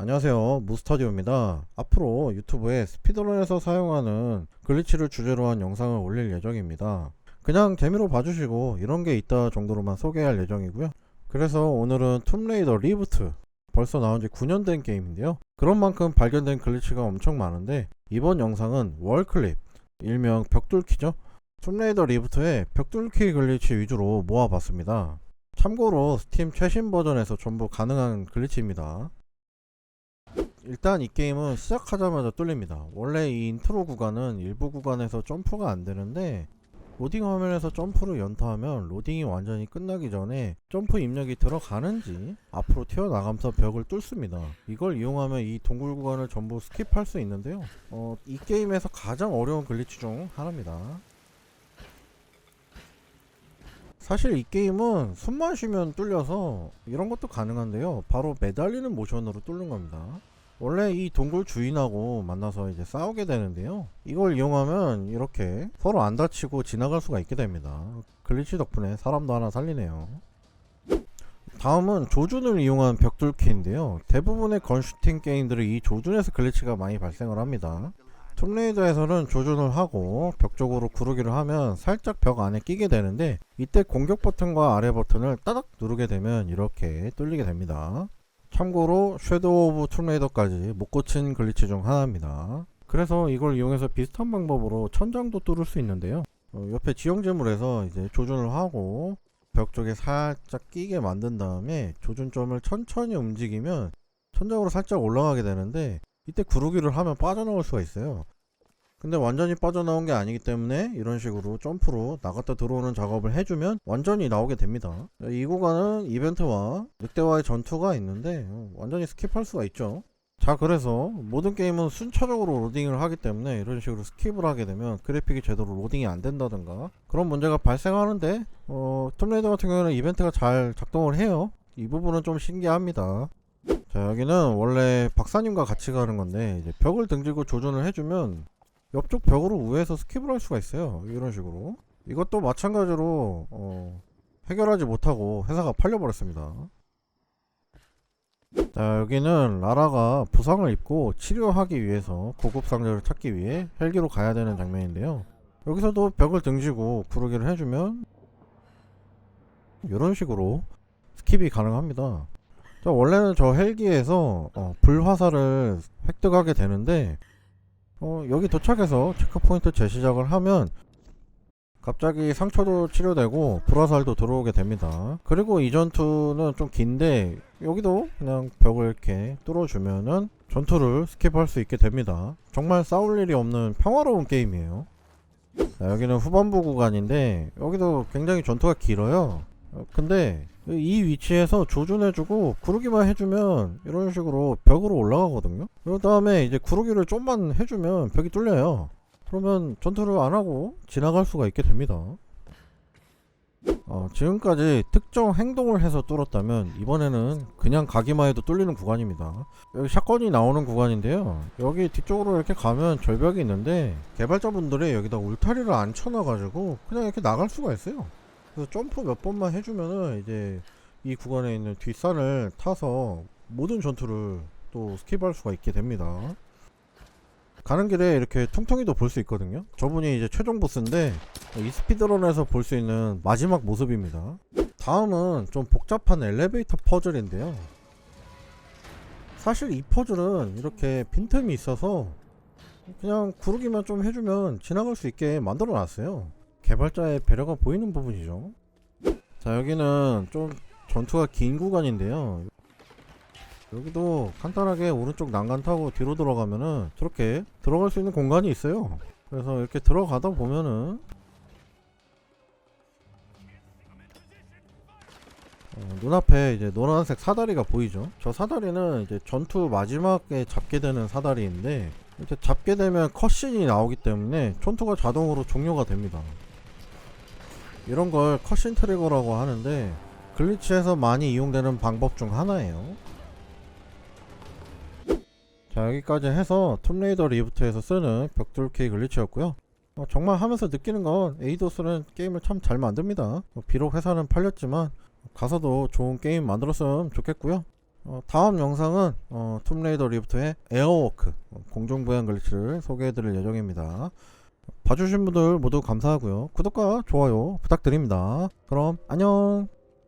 안녕하세요. 무스타디오입니다. 앞으로 유튜브에 스피드런에서 사용하는 글리치를 주제로 한 영상을 올릴 예정입니다. 그냥 재미로 봐주시고 이런 게 있다 정도로만 소개할 예정이고요. 그래서 오늘은 툼레이더 리부트. 벌써 나온 지 9년 된 게임인데요. 그런 만큼 발견된 글리치가 엄청 많은데 이번 영상은 월클립 일명 벽뚫기죠? 툼레이더 리부트의 벽뚫기 글리치 위주로 모아봤습니다. 참고로 스팀 최신 버전에서 전부 가능한 글리치입니다 일단 이 게임은 시작하자마자 뚫립니다. 원래 이 인트로 구간은 일부 구간에서 점프가 안 되는데 로딩 화면에서 점프를 연타하면 로딩이 완전히 끝나기 전에 점프 입력이 들어가는지 앞으로 튀어나가면서 벽을 뚫습니다. 이걸 이용하면 이 동굴 구간을 전부 스킵할 수 있는데요. 어, 이 게임에서 가장 어려운 글리치 중 하나입니다. 사실 이 게임은 숨만 쉬면 뚫려서 이런 것도 가능한데요. 바로 매달리는 모션으로 뚫는 겁니다. 원래 이 동굴 주인하고 만나서 이제 싸우게 되는데요. 이걸 이용하면 이렇게 서로 안 다치고 지나갈 수가 있게 됩니다. 글리치 덕분에 사람도 하나 살리네요. 다음은 조준을 이용한 벽 뚫기인데요. 대부분의 건슈팅 게임들은 이 조준에서 글리치가 많이 발생을 합니다. 툼레이더에서는 조준을 하고 벽 쪽으로 구르기를 하면 살짝 벽 안에 끼게 되는데 이때 공격 버튼과 아래 버튼을 따닥 누르게 되면 이렇게 뚫리게 됩니다. 참고로 섀도우 오브 툼레이더까지 못 고친 글리치 중 하나입니다. 그래서 이걸 이용해서 비슷한 방법으로 천장도 뚫을 수 있는데요. 어, 옆에 지형지물에서 이제 조준을 하고 벽 쪽에 살짝 끼게 만든 다음에 조준점을 천천히 움직이면 천장으로 살짝 올라가게 되는데 이때 구르기를 하면 빠져나올 수가 있어요. 근데 완전히 빠져나온 게 아니기 때문에 이런 식으로 점프로 나갔다 들어오는 작업을 해주면 완전히 나오게 됩니다. 이 구간은 이벤트와 늑대와의 전투가 있는데 어, 완전히 스킵할 수가 있죠. 자 그래서 모든 게임은 순차적으로 로딩을 하기 때문에 이런 식으로 스킵을 하게 되면 그래픽이 제대로 로딩이 안 된다든가 그런 문제가 발생하는데 어, 툼레이더 같은 경우는 이벤트가 잘 작동을 해요. 이 부분은 좀 신기합니다. 자 여기는 원래 박사님과 같이 가는 건데 이제 벽을 등지고 조준을 해주면 옆쪽 벽으로 우회해서 스킵을 할 수가 있어요. 이런 식으로. 이것도 마찬가지로 어, 해결하지 못하고 회사가 팔려버렸습니다. 자 여기는 라라가 부상을 입고 치료하기 위해서 고급 상자를 찾기 위해 헬기로 가야 되는 장면인데요. 여기서도 벽을 등지고 구르기를 해주면 이런 식으로 스킵이 가능합니다. 자 원래는 저 헬기에서 어, 불화살을 획득하게 되는데 어, 여기 도착해서 체크포인트 재시작을 하면 갑자기 상처도 치료되고 불화살도 들어오게 됩니다. 그리고 이 전투는 좀 긴데 여기도 그냥 벽을 이렇게 뚫어주면은 전투를 스킵할 수 있게 됩니다. 정말 싸울 일이 없는 평화로운 게임이에요. 자, 여기는 후반부 구간인데 여기도 굉장히 전투가 길어요. 어, 근데 이 위치에서 조준해주고 구르기만 해주면 이런 식으로 벽으로 올라가거든요. 그 다음에 이제 구르기를 좀만 해주면 벽이 뚫려요. 그러면 전투를 안 하고 지나갈 수가 있게 됩니다. 어, 지금까지 특정 행동을 해서 뚫었다면 이번에는 그냥 가기만 해도 뚫리는 구간입니다. 여기 샷건이 나오는 구간인데요. 여기 뒤쪽으로 이렇게 가면 절벽이 있는데 개발자분들이 여기다 울타리를 안 쳐놔가지고 그냥 이렇게 나갈 수가 있어요. 그래서 점프 몇 번만 해주면은 이제 이 구간에 있는 뒷산을 타서 모든 전투를 또 스킵할 수가 있게 됩니다. 가는 길에 이렇게 퉁퉁이도 볼 수 있거든요. 저분이 이제 최종 보스인데 이 스피드런에서 볼 수 있는 마지막 모습입니다. 다음은 좀 복잡한 엘리베이터 퍼즐인데요. 사실 이 퍼즐은 이렇게 빈틈이 있어서 그냥 구르기만 좀 해주면 지나갈 수 있게 만들어 놨어요. 개발자의 배려가 보이는 부분이죠. 자 여기는 좀 전투가 긴 구간인데요. 여기도 간단하게 오른쪽 난간 타고 뒤로 들어가면은 저렇게 들어갈 수 있는 공간이 있어요. 그래서 이렇게 들어가다 보면은 어, 눈앞에 이제 노란색 사다리가 보이죠. 저 사다리는 이제 전투 마지막에 잡게 되는 사다리인데 이렇게 잡게 되면 컷신이 나오기 때문에 전투가 자동으로 종료가 됩니다. 이런 걸 컷신 트리거라고 하는데 글리치에서 많이 이용되는 방법 중 하나예요. 자 여기까지 해서 툼레이더 리부트에서 쓰는 벽돌키 글리치였고요. 어, 정말 하면서 느끼는 건 에이도스는 게임을 참 잘 만듭니다. 어, 비록 회사는 팔렸지만 가서도 좋은 게임 만들었으면 좋겠고요. 어, 다음 영상은 어, 툼레이더 리프트의 에어워크 어, 공중부양 글리치를 소개해드릴 예정입니다. 봐주신 분들 모두 감사하고요. 구독과 좋아요 부탁드립니다. 그럼 안녕.